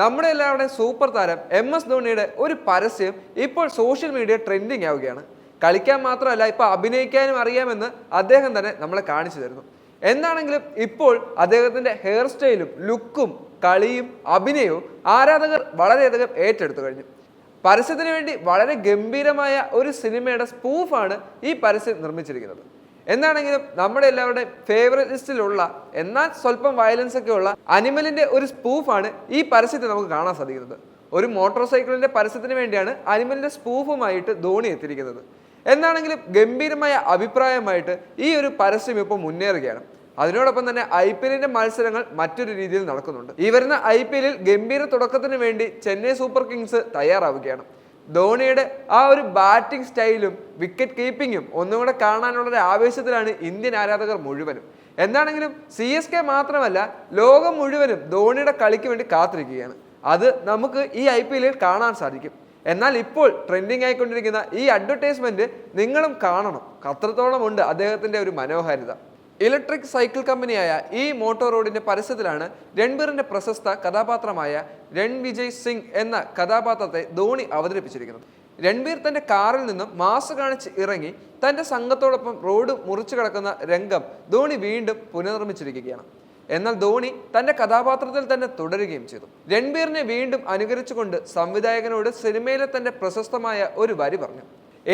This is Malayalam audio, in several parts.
നമ്മുടെ എല്ലാവരുടെയും സൂപ്പർ താരം എം എസ് ധോണിയുടെ ഒരു പരസ്യം ഇപ്പോൾ സോഷ്യൽ മീഡിയ ട്രെൻഡിങ് ആവുകയാണ്. കളിക്കാൻ മാത്രമല്ല ഇപ്പോൾ അഭിനയിക്കാനും അറിയാമെന്ന് അദ്ദേഹം തന്നെ നമ്മളെ കാണിച്ചു തരുന്നു. എന്താണെങ്കിലും ഇപ്പോൾ അദ്ദേഹത്തിന്റെ ഹെയർ സ്റ്റൈലും ലുക്കും കളിയും അഭിനയവും ആരാധകർ വളരെയധികം ഏറ്റെടുത്തു കഴിഞ്ഞു. പരസ്യത്തിന് വേണ്ടി വളരെ ഗംഭീരമായ ഒരു സിനിമയുടെ സ്പൂഫാണ് ഈ പരസ്യം നിർമ്മിച്ചിരിക്കുന്നത്. എന്താണെങ്കിലും നമ്മുടെ എല്ലാവരുടെയും ഫേവറേറ്റ് ലിസ്റ്റിലുള്ള എന്നാൽ സ്വല്പം വയലൻസ് ഒക്കെ ഉള്ള അനിമലിന്റെ ഒരു സ്പൂഫാണ് ഈ പരസ്യത്തിൽ നമുക്ക് കാണാൻ സാധിക്കുന്നത്. ഒരു മോട്ടോർ സൈക്കിളിന്റെ പരസ്യത്തിന് വേണ്ടിയാണ് അനിമലിന്റെ സ്പൂഫുമായിട്ട് ധോണി എത്തിയിരിക്കുന്നത്. എന്നാണെങ്കിലും ഗംഭീരമായ അഭിപ്രായമായിട്ട് ഈ ഒരു പരസ്യം ഇപ്പോൾ മുന്നേറുകയാണ്. അതിനോടൊപ്പം തന്നെ ഐ പി എല്ലിന്റെ മത്സരങ്ങൾ മറ്റൊരു രീതിയിൽ നടക്കുന്നുണ്ട്. ഈ വരുന്ന ഐ പി എല്ലിൽ ഗംഭീര തുടക്കത്തിന് വേണ്ടി ചെന്നൈ സൂപ്പർ കിങ്സ് തയ്യാറാവുകയാണ്. ധോണിയുടെ ആ ഒരു ബാറ്റിംഗ് സ്റ്റൈലും വിക്കറ്റ് കീപ്പിങ്ങും ഒന്നും കൂടെ കാണാനുള്ള ഒരു ആവേശത്തിലാണ് ഇന്ത്യൻ ആരാധകർ മുഴുവനും. എന്താണെങ്കിലും സി എസ് കെ മാത്രമല്ല ലോകം മുഴുവനും ധോണിയുടെ കളിക്ക് വേണ്ടി കാത്തിരിക്കുകയാണ്. അത് നമുക്ക് ഈ ഐ പി എല്ലിൽ കാണാൻ സാധിക്കും. എന്നാൽ ഇപ്പോൾ ട്രെൻഡിങ് ആയിക്കൊണ്ടിരിക്കുന്ന ഈ അഡ്വർടൈസ്മെന്റ് നിങ്ങളും കാണണം. അത്രത്തോളം ഉണ്ട് അദ്ദേഹത്തിന്റെ ഒരു മനോഹാരിത. ഇലക്ട്രിക് സൈക്കിൾ കമ്പനിയായ ഈ മോട്ടോർ റോഡിന്റെ പരസ്യത്തിലാണ് രൺബീറിന്റെ പ്രശസ്ത കഥാപാത്രമായ രൺവിജയ് സിംഗ് എന്ന കഥാപാത്രത്തെ ധോണി അവതരിപ്പിച്ചിരിക്കുന്നത്. രൺബീർ തന്റെ കാറിൽ നിന്നും മാസ് കാണിച്ച് ഇറങ്ങി തന്റെ സംഘത്തോടൊപ്പം റോഡ് മുറിച്ചു കിടക്കുന്ന രംഗം ധോണി വീണ്ടും പുനർനിർമ്മിച്ചിരിക്കുകയാണ്. എന്നാൽ ധോണി തന്റെ കഥാപാത്രത്തിൽ തന്നെ തുടരുകയും ചെയ്തു. രൺബീറിനെ വീണ്ടും അനുകരിച്ചുകൊണ്ട് സംവിധായകനോട് സിനിമയിലെ തന്റെ പ്രശസ്തമായ ഒരു വരി പറഞ്ഞു.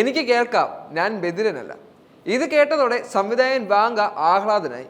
എനിക്ക് കേൾക്കാം ഞാൻ ബദിരനല്ല ഇത് കേട്ടതോടെ സംവിധായകൻ വാങ്ക ആഹ്ലാദനായി.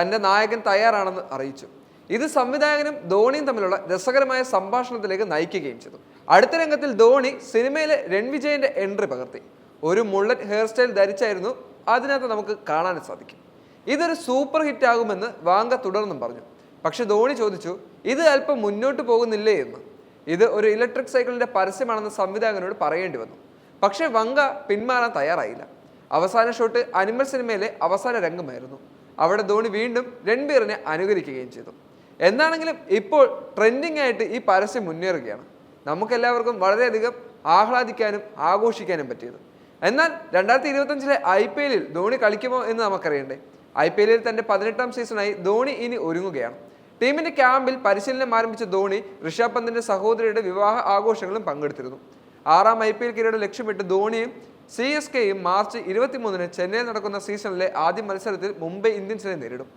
തന്റെ നായകൻ തയ്യാറാണെന്ന് അറിയിച്ചു. ഇത് സംവിധായകനും ധോണിയും തമ്മിലുള്ള രസകരമായ സംഭാഷണത്തിലേക്ക് നയിക്കുകയും ചെയ്തു. അടുത്ത രംഗത്തിൽ ധോണി സിനിമയിലെ രൺവിജയന്റെ എൻട്രി പകർത്തി. ഒരു മുള്ളറ്റ് ഹെയർ സ്റ്റൈൽ ധരിച്ചായിരുന്നു അതിനകത്ത് നമുക്ക് കാണാൻ സാധിക്കും. ഇതൊരു സൂപ്പർ ഹിറ്റ് ആകുമെന്ന് വാങ്ക തുടർന്നും പറഞ്ഞു. പക്ഷെ ധോണി ചോദിച്ചു ഇത് അല്പം മുന്നോട്ട് പോകുന്നില്ലേ എന്ന്. ഇത് ഒരു ഇലക്ട്രിക് സൈക്കിളിന്റെ പരസ്യമാണെന്ന് സംവിധായകനോട് പറയേണ്ടി വന്നു. പക്ഷേ വങ്ക പിന്മാറാൻ തയ്യാറായില്ല. അവസാന ഷോട്ട് അനിമൽ സിനിമയിലെ അവസാന രംഗമായിരുന്നു. അവിടെ ധോണി വീണ്ടും രൺബീറിനെ അനുകരിക്കുകയും ചെയ്തു. എന്നാണെങ്കിലും ഇപ്പോൾ ട്രെൻഡിങ് ആയിട്ട് ഈ പരസ്യം മുന്നേറുകയാണ്. നമുക്കെല്ലാവർക്കും വളരെയധികം ആഹ്ലാദിക്കാനും ആഘോഷിക്കാനും പറ്റിയത്. എന്നാൽ രണ്ടായിരത്തി ഇരുപത്തഞ്ചിലെ ഐ പി എല്ലിൽ ധോണി കളിക്കുമോ എന്ന് നമുക്കറിയണ്ടേ? ഐ പി എല്ലിൽ തന്റെ പതിനെട്ടാം സീസണായി ധോണി ഇനി ഒരുങ്ങുകയാണ്. ടീമിന്റെ ക്യാമ്പിൽ പരിശീലനം ആരംഭിച്ച ധോണി ഋഷഭ് പന്തിന്റെ സഹോദരിയുടെ വിവാഹ ആഘോഷങ്ങളും പങ്കെടുത്തിരുന്നു. ആറാം ഐ പി എൽ കിരീടം ലക്ഷ്യമിട്ട് ധോണിയും സി എസ് കെയും മാർച്ച് ഇരുപത്തിമൂന്നിന് ചെന്നൈയിൽ നടക്കുന്ന സീസണിലെ ആദ്യ മത്സരത്തിൽ മുംബൈ ഇന്ത്യൻസിനെ നേരിടും.